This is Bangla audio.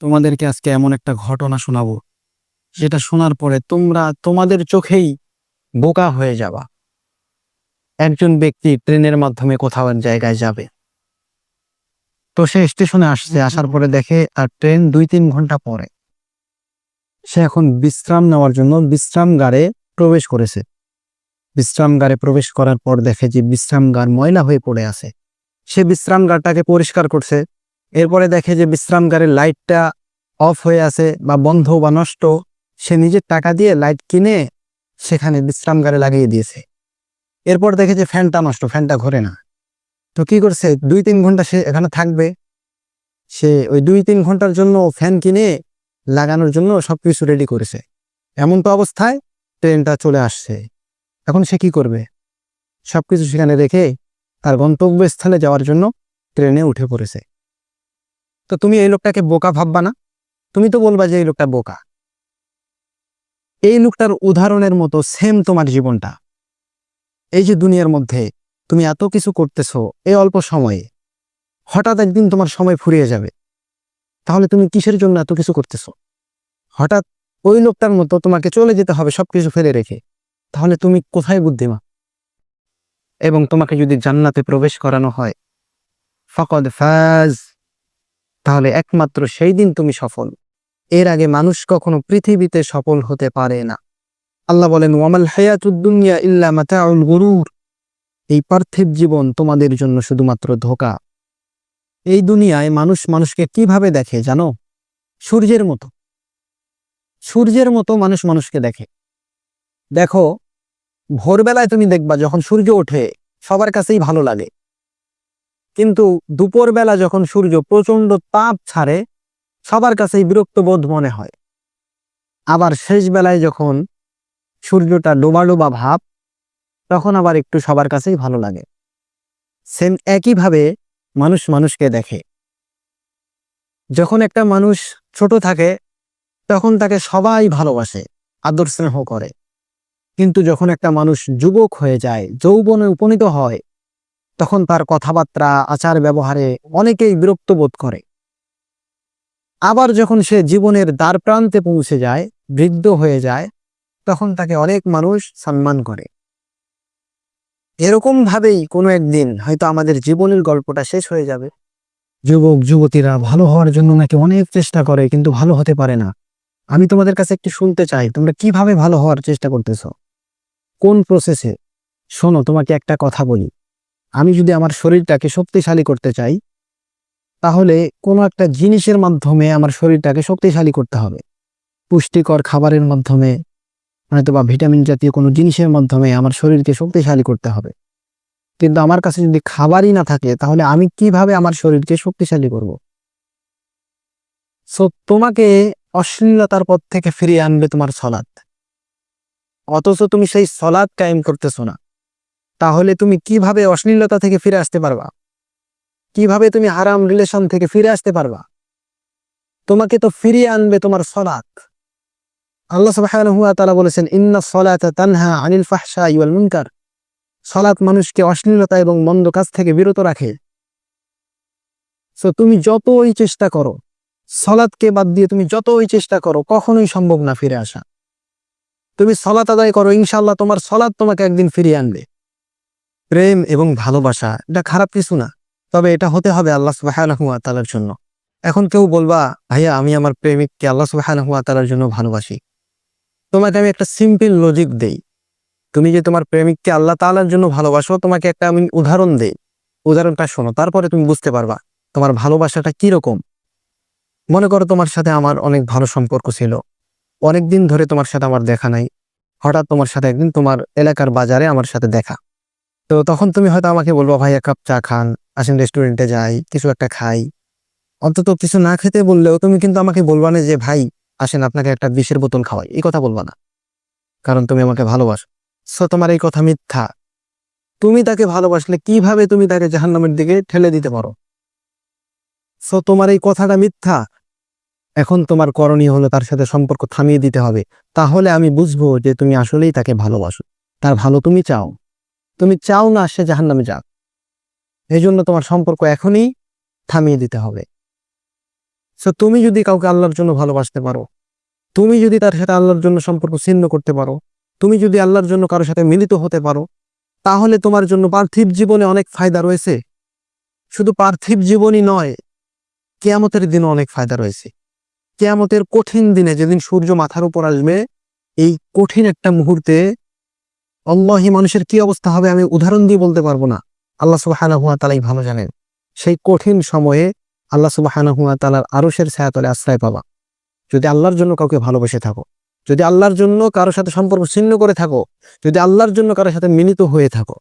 তোমাদেরকে আজকে এমন একটা ঘটনা শোনাবো। যেটা শোনার পরে তোমরা তোমাদের চোখেই বোকা হয়ে যাবা। একজন ব্যক্তি ট্রেনের মাধ্যমে কোথাও জায়গায় যাবে। তো সে স্টেশনে আসছে, আসার পরে দেখে আর ট্রেন দুই তিন ঘণ্টা পরে। সে এখন বিশ্রাম নেওয়ার জন্য বিশ্রামগারে প্রবেশ করেছে। বিশ্রামগারে প্রবেশ করার পর দেখে যে বিশ্রামগার ময়লা হয়ে পড়ে আছে। সে বিশ্রামগারটাকে পরিষ্কার করছে। এরপরে দেখে যে বিশ্রামগারের লাইটটা অফ হয়ে আছে বা বন্ধ বা নষ্ট, সে নিজের টাকা দিয়ে লাইট কিনে সেখানে বিশ্রামগারে লাগিয়ে দিয়েছে। এরপর দেখে যে ফ্যানটা নষ্ট, ফ্যানটা ঘোরে না। তো কি করছে? দুই তিন ঘণ্টা সে এখানে থাকবে। সে ওই দুই তিন ঘণ্টার জন্য ফ্যান কিনে লাগানোর জন্য সব কিছু রেডি করেছে। এমন তো অবস্থায় ট্রেনটা চলে আসছে। এখন সে কি করবে? সব কিছু সেখানে রেখে তার গন্তব্যস্থলে যাওয়ার জন্য ট্রেনে উঠে পড়েছে। তো তুমি এই লোকটাকে বোকা ভাববা না। তুমি তো বলবা যে এই লোকটা বোকা। এই লোকটার উদাহরণের মতো সেম তোমার জীবনটা। এই যে দুনিয়ার মধ্যে তুমি এত কিছু করতেছো এই অল্প সময়ে। হঠাৎ একদিন তোমার সময় ফুরিয়ে যাবে। তাহলে তুমি কিসের জন্য এত কিছু করতেছো? হঠাৎ ওই লোকটার মতো তোমাকে চলে যেতে হবে, সবকিছু ফেলে রেখে। তাহলে তুমি কোথায় বুদ্ধিমা এবং তোমাকে যদি জান্নাতে প্রবেশ করানো হয়, ফকদ ফাজ। তাহলে একমাত্র সেই দিন তুমি সফল। এর আগে মানুষ কখনো পৃথিবীতে সফল হতে পারে না। আল্লাহ বলেন, ওয়ামাল হায়াতুদ্দুনিয়া ইল্লা মাতাউল গুরুর। এই পার্থিব জীবন তোমাদের জন্য শুধুমাত্র ধোকা। এই দুনিয়ায় মানুষ মানুষকে কীভাবে দেখে জানো? সূর্যের মতো। সূর্যের মতো মানুষ মানুষকে দেখে। দেখো, ভোরবেলায় তুমি দেখবা যখন সূর্য ওঠে, সবার কাছেই ভালো লাগে। কিন্তু দুপুরবেলা যখন সূর্য প্রচণ্ড তাপ ছাড়ে, সবার কাছেই বিরক্ত বোধ মনে হয়। আবার শেষ বেলায় যখন সূর্যটা ডোবা ডোবা ভাব, তখন আবার একটু সবার কাছেই ভালো লাগে। সেম একইভাবে মানুষ মানুষকে দেখে। যখন একটা মানুষ ছোট থাকে, তখন তাকে সবাই ভালোবাসে, আদর স্নেহ করে। কিন্তু যখন একটা মানুষ যুবক হয়ে যায়, যৌবনে উপনীত হয় তখন তার কথাবার্তা, আচার ব্যবহারে অনেকেই বিরক্ত বোধ করে। আবার যখন সে জীবনের দ্বার প্রান্তে পৌঁছে যায়, বৃদ্ধ হয়ে যায়, তখন তাকে অনেক মানুষ সম্মান করে। এরকম ভাবেই কোনো একদিন হয়তো আমাদের জীবনের গল্পটা শেষ হয়ে যাবে। যুবক, যুবতীরা ভালো হওয়ার জন্য নাকি অনেক চেষ্টা করে, কিন্তু ভালো হতে পারে না। আমি তোমাদের কাছে একটু শুনতে চাই, তোমরা কীভাবে ভালো হওয়ার চেষ্টা করতেছো? কোন প্রসেসে শোনো, তোমাকে একটা কথা বলি। আমি যদি আমার শরীরটাকে শক্তিশালী করতে চাই, তাহলে কোনো একটা জিনিসের মাধ্যমে আমার শরীরটাকে শক্তিশালী করতে হবে। পুষ্টিকর খাবারের মাধ্যমে হয়তো বা ভিটামিন জাতীয় কোনো জিনিসের মাধ্যমে আমার শরীরকে শক্তিশালী করতে হবে। কিন্তু আমার কাছে যদি খাবারই না থাকে, তাহলে আমি কীভাবে আমার শরীরকে শক্তিশালী করব? সো তোমাকে অশ্লীলতার পথ থেকে ফিরিয়ে আনবে তোমার সলাৎ। অথচ তুমি সেই সলাৎ কায়েম করতেছো না। তাহলে তুমি কীভাবে অশ্লীলতা থেকে ফিরে আসতে পারবা? কীভাবে তুমি হারাম রিলেশন থেকে ফিরে আসতে পারবা? তোমাকে তো ফিরিয়ে আনবে তোমার সলাত আল্লাহ সুবহানাহু ওয়া তাআলা বলেছেন, ইন্না সলাতা তানহা আনিল ফাহশাই ওয়াল মুনকার। সলাৎ মানুষকে অশ্লীলতা এবং মন্দ কাজ থেকে বিরত রাখে। সো তুমি যতই চেষ্টা করো, সলাৎকে বাদ দিয়ে তুমি যতই চেষ্টা করো, কখনোই সম্ভব না ফিরে আসা। তুমি সলাৎ আদায় করো ইনশাল্লাহ তোমার সলাৎ তোমাকে একদিন ফিরিয়ে আনবে। প্রেম এবং ভালোবাসা, এটা খারাপ কিছু না। তবে এটা হতে হবে আল্লাহ সুবহানাহু ওয়া জন্য। এখন কেউ বলবা, ভাইয়া, আমি আমার প্রেমিককে আল্লাহ সুবহানাহু ওয়া জন্য ভালোবাসি। তোমাকে আমি একটা সিম্পল লজিক দেই। তুমি যে তোমার প্রেমিককে আল্লাহ তালার জন্য ভালোবাসো, তোমাকে একটা আমি উদাহরণ দেই। উদাহরণটা শোনো, তারপরে তুমি বুঝতে পারবা তোমার ভালোবাসাটা কীরকম। মনে করো তোমার সাথে আমার অনেক ভালো সম্পর্ক ছিল। অনেক দিন ধরে তোমার সাথে আমার দেখা নাই। হঠাৎ তোমার সাথে একদিন তোমার এলাকার বাজারে আমার সাথে দেখা। তো তখন তুমি হয়তো আমাকে বলব, ভাই, এক কাপ চা খান, আসেন রেস্টুরেন্টে যাই, কিছু একটা খাই। অন্তত কিছু না খেতে বললেও তুমি কিন্তু আমাকে বলবা না যে, ভাই, আসেন আপনাকে একটা বিষের বোতল খাওয়াই। এই কথা বলবা না। কারণ তুমি আমাকে ভালোবাসো। সো তোমার এই কথা মিথ্যা। তুমি তাকে ভালোবাসলে কীভাবে তুমি তাকে জাহান্নামের দিকে ঠেলে দিতে পারো? সো তোমার এই কথাটা মিথ্যা। এখন তোমার করণীয় হলো তার সাথে সম্পর্ক থামিয়ে দিতে হবে। তাহলে আমি বুঝব যে তুমি আসলেই তাকে ভালোবাসো। তার ভালো তুমি চাও। তুমি চাও না সে জাহান্নামে যাক। এই জন্য তোমার সম্পর্ক এখনই থামিয়ে দিতে হবে। সো তুমি যদি কাউকে আল্লাহর জন্য ভালোবাসতে পারো, তুমি যদি তার সাথে আল্লাহর জন্য সম্পর্ক ছিন্ন করতে পারো, তুমি যদি আল্লাহর জন্য কারোর সাথে মিলিত হতে পারো, তাহলে তোমার জন্য পার্থিব জীবনে অনেক ফায়দা রয়েছে। শুধু পার্থিব জীবনই নয়, কেয়ামতের দিনে অনেক ফায়দা রয়েছে। কেয়ামতের কঠিন দিনে যেদিন সূর্য মাথার উপর আসবে, এই কঠিন একটা মুহূর্তে অল্লাহি মানুষের কি অবস্থা হবে আমি উদাহরণ দিয়ে বলতে পারব না। আল্লাহ সুবহানাহু তালাই ভালো জানেন। সেই কঠিন সময়ে আল্লাহ সুবহানাহু হুয়া তালার আরসের ছায়াতলে আশ্রয় পাবা। যদি আল্লাহর জন্য কাউকে ভালোবেসে থাকো, যদি আল্লাহর জন্য কারোর সাথে সম্পর্ক ছিন্ন করে থাকো, যদি আল্লাহর জন্য কারোর সাথে মিলিত হয়ে থাকো